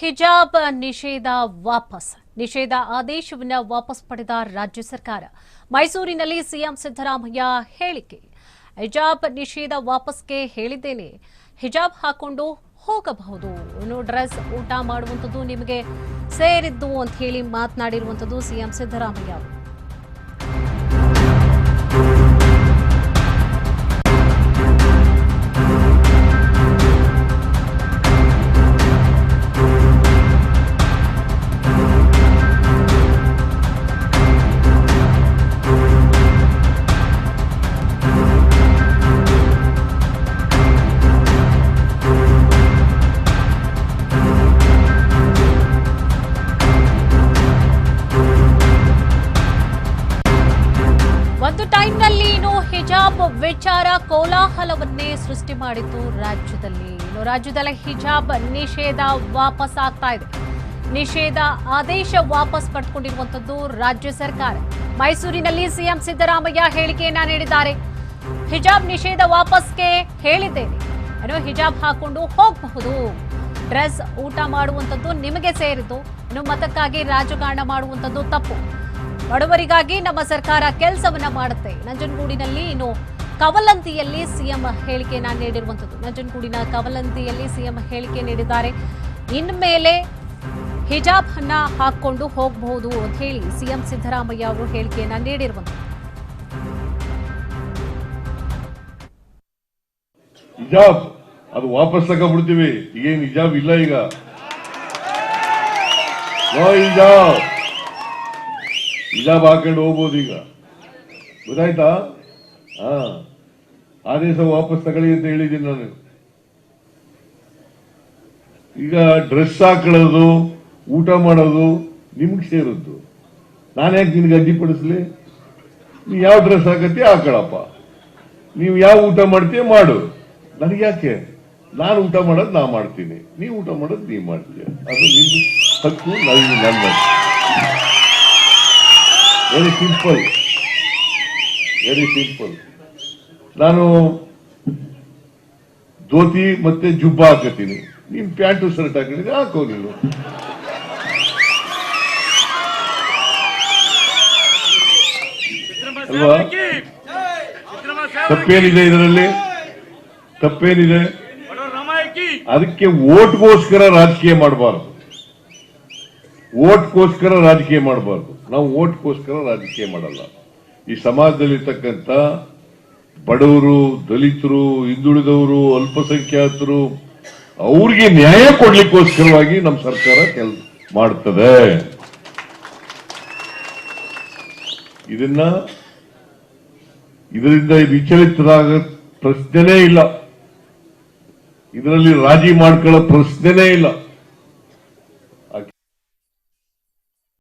ಹಿಜಾಬ್ ನಿಷೇಧ ವಾಪಸ್. ನಿಷೇಧ ಆದೇಶವನ್ನು ವಾಪಸ್ ಪಡೆದ ರಾಜ್ಯ ಸರ್ಕಾರ. ಮೈಸೂರಿನಲ್ಲಿ ಸಿಎಂ ಸಿದ್ದರಾಮಯ್ಯ ಹೇಳಿಕೆ. ಹಿಜಾಬ್ ನಿಷೇಧ ವಾಪಸ್ಗೆ ಹೇಳಿದ್ದೇನೆ. ಹಿಜಾಬ್ ಹಾಕೊಂಡು ಹೋಗಬಹುದು. ಇನ್ನು ಡ್ರೆಸ್ ಊಟ ಮಾಡುವಂಥದ್ದು ನಿಮಗೆ ಸೇರಿದ್ದು ಅಂತ ಹೇಳಿ ಮಾತನಾಡಿರುವಂಥದ್ದು ಸಿಎಂ ಸಿದ್ದರಾಮಯ್ಯ ಅವರು. ಒಂದು ಟೈಮ್ನಲ್ಲಿ ಇನ್ನು ಹಿಜಾಬ್ ವಿಚಾರ ಕೋಲಾಹಲವನ್ನೇ ಸೃಷ್ಟಿ ಮಾಡಿತು ರಾಜ್ಯದಲ್ಲಿ. ಇನ್ನು ರಾಜ್ಯದಲ್ಲಿ ಹಿಜಾಬ್ ನಿಷೇಧ ವಾಪಸ್ ಆಗ್ತಾ ಇದೆ. ನಿಷೇಧ ಆದೇಶ ವಾಪಸ್ ಪಡೆದುಕೊಂಡಿರುವಂತದ್ದು ರಾಜ್ಯ ಸರ್ಕಾರ. ಮೈಸೂರಿನಲ್ಲಿ ಸಿಎಂ ಸಿದ್ದರಾಮಯ್ಯ ಹೇಳಿಕೆಯನ್ನ ನೀಡಿದ್ದಾರೆ. ಹಿಜಾಬ್ ನಿಷೇಧ ವಾಪಸ್ಗೆ ಹೇಳಿದ್ದೇನೆ. ಇನ್ನು ಹಿಜಾಬ್ ಹಾಕೊಂಡು ಹೋಗಬಹುದು. ಡ್ರೆಸ್ ಊಟ ಮಾಡುವಂಥದ್ದು ನಿಮಗೆ ಸೇರಿದ್ದು. ಇನ್ನು ಮತಕ್ಕಾಗಿ ರಾಜಕಾರಣ ಮಾಡುವಂಥದ್ದು ತಪ್ಪು. ಬಡವರಿಗಾಗಿ ನಮ್ಮ ಸರ್ಕಾರ ಕೆಲಸವನ್ನ ಮಾಡುತ್ತೆ. ನಂಜನಗೂಡಿನಲ್ಲಿ ಇನ್ನು ಕವಲಂತಿಯಲ್ಲಿ ಸಿಎಂ ಹೇಳಿಕೆಯನ್ನ ನೀಡಿರುವಂಥದ್ದು. ನಂಜನಗೂಡಿನ ಕವಲಂತಿಯಲ್ಲಿ ಸಿಎಂ ಹೇಳಿಕೆ ನೀಡಿದ್ದಾರೆ. ಇನ್ಮೇಲೆ ಹಿಜಾಬ್ ಅನ್ನ ಹಾಕೊಂಡು ಹೋಗಬಹುದು ಅಂತ ಹೇಳಿ ಸಿಎಂ ಸಿದ್ದರಾಮಯ್ಯ ಅವರು ಹೇಳಿಕೆಯನ್ನ ನೀಡಿರುವಂಥದ್ದು. ಹಿಜಾಬ್, ಅದು ವಾಪಸ್ ತಗೊಂಡ್ಬಿಡ್ತೀವಿ. ಈಗೇನು ಹಿಜಾಬ್ ಇಲ್ಲ ಈಗ. ಹಿಜಾಬ್. ಹಿಜಾಬ್ ಹಾಕೊಂಡು ಹೋಗ್ಬೋದು ಈಗ. ಗೊತ್ತಾಯ್ತಾ? ಹಾ ಆದೇಶ ವಾಪಸ್ ತಗೊಳ್ಳಿ ಅಂತ ಹೇಳಿದ್ದೀನಿ ನಾನು. ಈಗ ಡ್ರೆಸ್ ಹಾಕೊಳ್ಳೋದು, ಊಟ ಮಾಡೋದು, ನಿಮ್ಗೆ ಸೇರದ್ದು ನಾನು ಯಾಕೆ ನಿನ್ಗೆ ಅಡ್ಡಿಪಡಿಸ್ಲಿ ನೀ ಯಾವ ಡ್ರೆಸ್ ಹಾಕತ್ತಿ ಹಾಕೊಳಪ್ಪ. ನೀವು ಯಾವ ಊಟ ಮಾಡ್ತೀಯ ಮಾಡು. ನನಗೆ ಯಾಕೆ? ನಾನು ಊಟ ಮಾಡೋದು ನಾ ಮಾಡ್ತೀನಿ. ನೀವು ಊಟ ಮಾಡೋದು ನೀವು ಮಾಡ್ತೀಯ. ಅದು ನಿಮ್ಮ ಹಕ್ಕು ನನ್ನ ವೆರಿ ಸಿಂಪಲ್ ವೆರಿ ಸಿಂಪಲ್ ನಾನು ಧೋತಿ ಮತ್ತೆ ಜುಬ್ಬ ಹಾಕತೀನಿ ನೀನ್ ಪ್ಯಾಂಟು ಶರ್ಟ್ ಹಾಕಿದ್ರೆ ಹಾಕೋ ನೀನು ಅಲ್ವಾ? ತಪ್ಪೇನಿದೆ ಇದರಲ್ಲಿ? ತಪ್ಪೇನಿದೆ? ಅದಕ್ಕೆ ಓಟ್ಗೋಸ್ಕರ ರಾಜಕೀಯ ಮಾಡಬಾರ್ದು. ಓಟ್ಗೋಸ್ಕರ ರಾಜಕೀಯ ಮಾಡಬಾರ್ದು. ನಾವು ಓಟ್ಗೋಸ್ಕರ ರಾಜಕೀಯ ಮಾಡಲ್ಲ. ಈ ಸಮಾಜದಲ್ಲಿರ್ತಕ್ಕಂಥ ಬಡವರು, ದಲಿತರು, ಹಿಂದುಳಿದವರು, ಅಲ್ಪಸಂಖ್ಯಾತರು, ಅವ್ರಿಗೆ ನ್ಯಾಯ ಕೊಡ್ಲಿಕ್ಕೋಸ್ಕರವಾಗಿ ನಮ್ಮ ಸರ್ಕಾರ ಕೆಲಸ ಮಾಡ್ತದೆ. ಇದನ್ನ, ಇದರಿಂದ ವಿಚಲಿತರಾಗ ಪ್ರಶ್ನೆನೇ ಇಲ್ಲ. ಇದರಲ್ಲಿ ರಾಜಿ ಮಾಡ್ಕೊಳ್ಳೋ ಪ್ರಶ್ನೆನೇ ಇಲ್ಲ.